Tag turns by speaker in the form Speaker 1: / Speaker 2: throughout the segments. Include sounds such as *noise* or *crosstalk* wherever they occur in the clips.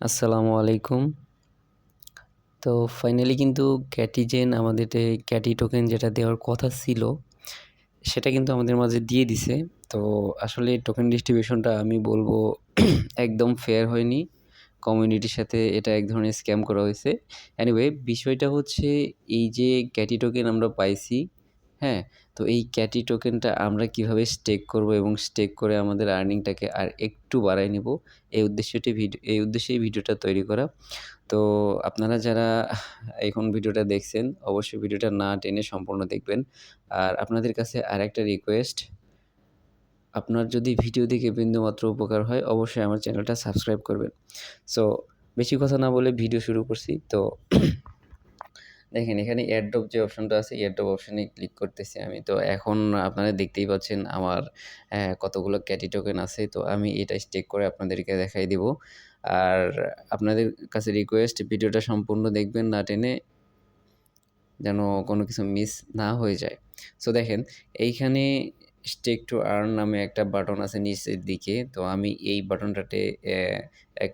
Speaker 1: আসসালামু আলাইকুম। তো ফাইনালি কিন্তু ক্যাটিজেন আমাদের ক্যাটি টোকেন যেটা দেওয়ার কথা ছিল, সেটা কিন্তু আমাদের মাঝে দিয়ে দিছে। তো আসলে টোকেন ডিস্ট্রিবিউশনটা আমি বলব *clears throat* একদম ফেয়ার হয়নি। কমিউনিটির সাথে এটা এক ধরনের স্ক্যাম করা হয়েছে। অ্যানিওয়ে বিষয়টা হচ্ছে এই যে ক্যাটি টোকেন আমরা পাইছি হ্যাঁ তো এই ক্যাটি টোকেনটা আমরা কীভাবে স্টেক করব এবং স্টেক করে আমাদের আর্নিংটাকে আর একটু বাড়াই নেব, এই উদ্দেশ্যটি ভিডিও এই উদ্দেশ্যেই ভিডিওটা তৈরি করা। তো আপনারা যারা এখন ভিডিওটা দেখছেন, অবশ্যই ভিডিওটা না টেনে সম্পূর্ণ দেখবেন। আর আপনাদের কাছে আর একটা রিকোয়েস্ট আপনার যদি ভিডিও দেখে বিন্দুমাত্র উপকার হয়, অবশ্যই আমার চ্যানেলটা সাবস্ক্রাইব করবেন। সো বেশি কথা না বলে ভিডিও শুরু করছি। তো দেখেন, এখানে এয়ারড্রপ যে অপশনটা আছে এয়ারড্রপ অপশনে ক্লিক করতেছি আমি। তো এখন আপনারা দেখতেই পাচ্ছেন আমার কতগুলো ক্যাটি টোকেন আছে। তো আমি এটা স্টেক করে আপনাদেরকে দেখাই দিব। আর আপনাদের কাছে রিকোয়েস্ট ভিডিওটা সম্পূর্ণ দেখবেন না টেনে যেন কোনো কিছু মিস না হয়ে যায়। সো দেখেন, এইখানে স্টেক টু আর্ন নামে একটা বাটন আছে নিচের দিকে। তো আমি এই বাটনটাতে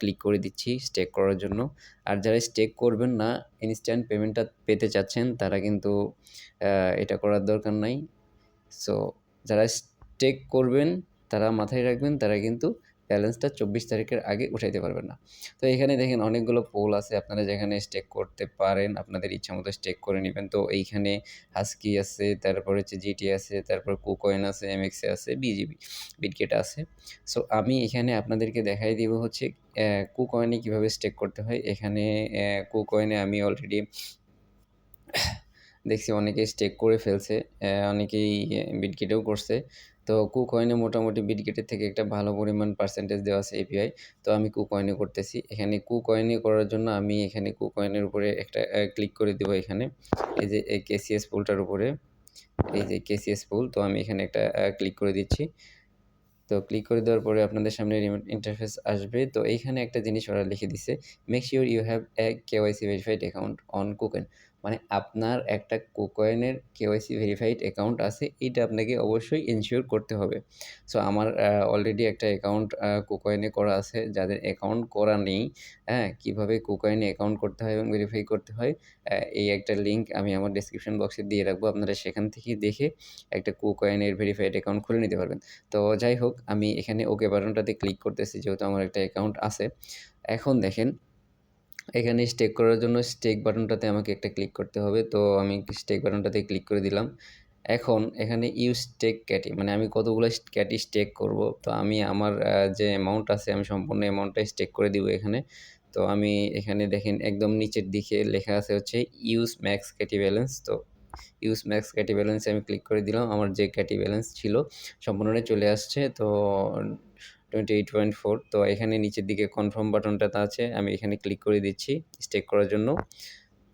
Speaker 1: ক্লিক করে দিচ্ছি স্টেক করার জন্য। আর যারা স্টেক করবেন না ইনস্ট্যান্ট পেমেন্টটা পেতে চাচ্ছেন, তারা কিন্তু এটা করার দরকার নাই। সো যারা স্টেক করবেন, তারা মাথায় রাখবেন, তারা কিন্তু ব্যালেন্সটা চব্বিশ তারিখের আগে উঠাইতে পারবেন না। তো এখানে দেখেন অনেকগুলো পোল আছে, আপনারা যেখানে স্টেক করতে পারেন, আপনাদের ইচ্ছা মতো স্টেক করে নেবেন। তো এইখানে হাস্কি আছে, তারপর হচ্ছে জিটি আছে, তারপর কুকয়েন আছে এমএক্সে আছে বিজিবি বিটকেট আছে। সো আমি এখানে আপনাদেরকে দেখাই দিব হচ্ছে কুকয়েনে কীভাবে স্টেক করতে হয়। এখানে কুকয়েনে আমি অলরেডি দেখছি অনেকে স্টেক করে ফেলছে অনেকেই বিটগেটেও করছে। তো কুকয়েনে মোটামুটি বিটগেটের থেকে একটা ভালো পরিমাণ পার্সেন্টেজ দেওয়া আছে এপিআই তো আমি কুকয়েনে করতেছি। এখানে কুকয়েনে করার জন্য আমি এখানে কুকয়েনের উপরে একটা ক্লিক করে দেবো এখানে। এই যে কেসিএস পুলটার উপরে, এই যে কেসিএস পুল, তো আমি এখানে একটা ক্লিক করে দিচ্ছি। তো ক্লিক করে দেওয়ার পরে আপনাদের সামনে ইন্টারফেস আসবে। তো এইখানে একটা জিনিস ওরা লিখে দিছে make sure you have a KYC verified account on KuCoin মানে আপনার একটা কোকয়েনের কেওয়াইসি ভেরিফাইড অ্যাকাউন্ট আছে এটা আপনাকে অবশ্যই ইনশিওর করতে হবে। সো আমার অলরেডি একটা অ্যাকাউন্ট কোকয়েনে করা আছে, যাদের অ্যাকাউন্ট করা নেই হ্যাঁ কীভাবে কোকয়েনে অ্যাকাউন্ট করতে হয় এবং ভেরিফাই করতে হয় এই একটা লিঙ্ক আমি আমার ডিসক্রিপশন বক্সে দিয়ে রাখব, আপনারা সেখান থেকে দেখে একটা কোকয়েনের ভেরিফাইড অ্যাকাউন্ট খুলে নিতে পারবেন। তো, যাই হোক, আমি এখানে ওকে বাটনটাতে ক্লিক করতেছি, যেহেতু আমার একটা অ্যাকাউন্ট আছে। এখন দেখেন এখানে স্টেক করার জন্য স্টেক বাটনটাতে আমাকে একটা ক্লিক করতে হবে। তো আমি স্টেক বাটনটাতে ক্লিক করে দিলাম। এখন এখানে ইউ স্টেক ক্যাটি মানে আমি কতগুলো ক্যাটি স্টেক করব? তো আমি আমার যে অ্যামাউন্ট আছে, আমি সম্পূর্ণ অ্যামাউন্টটা স্টেক করে দিব এখানে। তো আমি এখানে দেখেন, একদম নিচের দিকে লেখা আছে হচ্ছে ইউজ ম্যাক্স ক্যাটি ব্যালেন্স তো ইউজ ম্যাক্স ক্যাটি ব্যালেন্সে আমি ক্লিক করে দিলাম। আমার যে ক্যাটি ব্যালেন্স ছিল, সম্পূর্ণটাই চলে আসছে। তো টোয়েন্টি এইট পয়েন্ট ফোর তো এখানে নিচের দিকে কনফার্ম বাটনটাতে আছে, আমি এখানে ক্লিক করে দিচ্ছি স্টেক করার জন্য।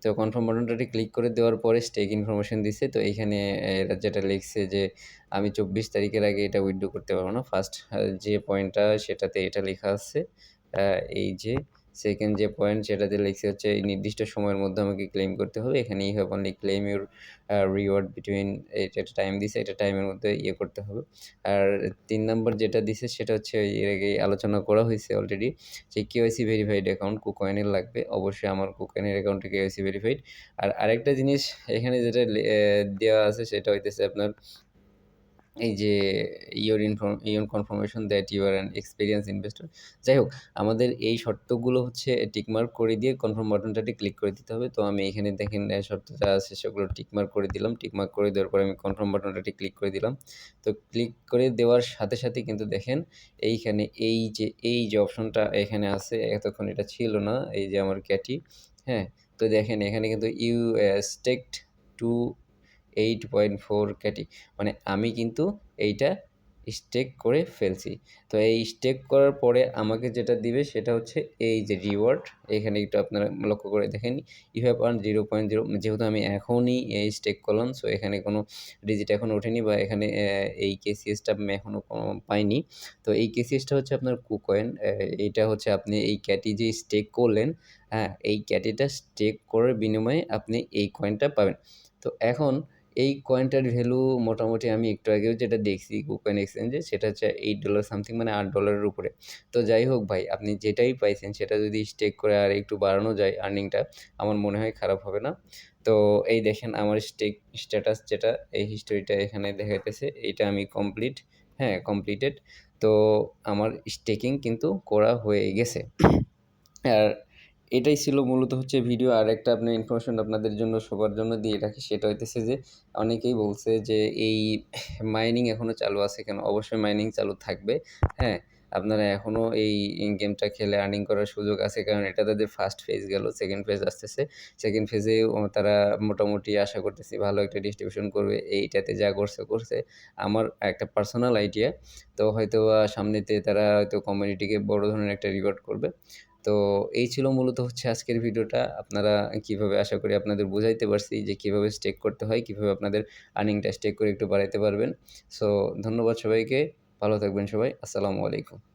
Speaker 1: তো কনফার্ম বাটনটাটি ক্লিক করে দেওয়ার পরে স্টেক ইনফরমেশন দিচ্ছে তো এইখানে এরা যেটা লিখছে যে আমি চব্বিশ তারিখের আগে এটা উইথড্র করতে পারব না। ফার্স্ট যে পয়েন্টটা সেটাতে এটা লেখা আছে। এই যে সেকেন্ড যে পয়েন্ট সেটাতে লিখছে হচ্ছে, এই নির্দিষ্ট সময়ের মধ্যে আমাকে ক্লেম করতে হবে। এখানে you have only claim your reward between এটা টাইম দিছে এটা টাইমের মধ্যে ইয়ে করতে হবে। আর তিন নম্বর যেটা দিছে সেটা হচ্ছে, এর আগে আলোচনা করা হয়েছে অলরেডি যে কেওয়াইসি ভেরিফাইড অ্যাকাউন্ট কুকয়েনের লাগবে। অবশ্যই আমার কুকয়েনের অ্যাকাউন্টে কেওয়াইসি ভেরিফাইড আর আরেকটা জিনিস এখানে যেটা দেওয়া আছে সেটা হইতেছে আপনার এই যে your inform your confirmation that you are an experience investor যাই হোক, আমাদের এই শর্তগুলো হচ্ছে টিকমার্ক করে দিয়ে কনফার্ম বাটনটাতে ক্লিক করে দিতে হবে। তো আমি এখানে দেখেন শর্ত যা আছে, সেগুলো টিকমার্ক করে দিলাম। টিকমার্ক করে দেওয়ার পরে আমি কনফার্ম বাটনটাতে ক্লিক করে দিলাম। তো ক্লিক করে দেওয়ার সাথে সাথে কিন্তু দেখেন, এইখানে এই যে এই যে অপশনটা এখানে আছে, এতক্ষণ এটা ছিল না, এই যে আমার ক্যাটি হ্যাঁ? তো দেখেন, এখানে কিন্তু you staked two eight point four KT মানে আমি কিন্তু এইটা স্টেক করে ফেলছি। তো এই স্টেক করার পরে আমাকে যেটা দিবে সেটা হচ্ছে এই যে রিওয়ার্ড। এখানে একটু আপনারা লক্ষ্য করে দেখেন you have one zero point zero. যেহেতু আমি এখনই এই স্টেক করলাম, সো এখানে কোনো ডিজিট এখন ওঠেনি বা এখানে এই কেসিএসটা আমি এখনও পাইনি। তো এই কেসিএসটা হচ্ছে আপনার কুকয়েন। এইটা হচ্ছে আপনি এই ক্যাটি যে স্টেক করলেন হ্যাঁ এই ক্যাটিটা স্টেক করার বিনিময়ে আপনি এই কয়েনটা পাবেন। তো এখন এই কয়েনটার ভ্যালু মোটামুটি আমি একটু আগেও যেটা দেখছি কুকয়েন এক্সচেঞ্জে সেটা হচ্ছে এইট ডলার সামথিং মানে আট ডলারের উপরে। তো যাই হোক ভাই, আপনি যেটাই পাইছেন সেটা যদি স্টেক করে আর একটু বাড়ানো যায় আর্নিংটা আমার মনে হয় খারাপ হবে না। তো এই দেখেন আমার স্টেক স্ট্যাটাস যেটা, এই হিস্টোরিটা এখানে দেখাইতেছে, এইটা আমি কমপ্লিট হ্যাঁ কমপ্লিটেড তো আমার স্টেকিং কিন্তু করা হয়ে গেছে। আর এটাই ছিল মূলত হচ্ছে ভিডিও আর একটা আপনার ইনফরমেশন আপনাদের জন্য, সবার জন্য দিয়ে রাখি, সেটা হইতেছে যে, অনেকেই বলছে যে, এই মাইনিং এখনও চালু আছে কেন? অবশ্যই মাইনিং চালু থাকবে হ্যাঁ? আপনারা এখনও এই গেমটা খেলে আর্নিং করার সুযোগ আছে, কারণ এটা তাদের ফার্স্ট ফেজ গেল সেকেন্ড ফেজ আসতেছে সেকেন্ড ফেজে তারা মোটামুটি আশা করতেছি ভালো একটা ডিস্ট্রিবিউশন করবে, এইটাতে যা করছে করছে। আমার একটা পার্সোনাল আইডিয়া তো হয়তো সামনেতে তারা হয়তো কমিউনিটিকে বড় ধরনের একটা রিওয়ার্ড করবে। তো এই ছিল মূলত হচ্ছে আজকের ভিডিওটা। আপনারা কীভাবে আশা করি আপনাদের বোঝাইতে পারছি যে কীভাবে স্টেক করতে হয়, কীভাবে আপনাদের আর্নিংটা স্টেক করে একটু বাড়াইতে পারবেন। সো ধন্যবাদ সবাইকে। ভালো থাকবেন সবাই। আসসালামু আলাইকুম।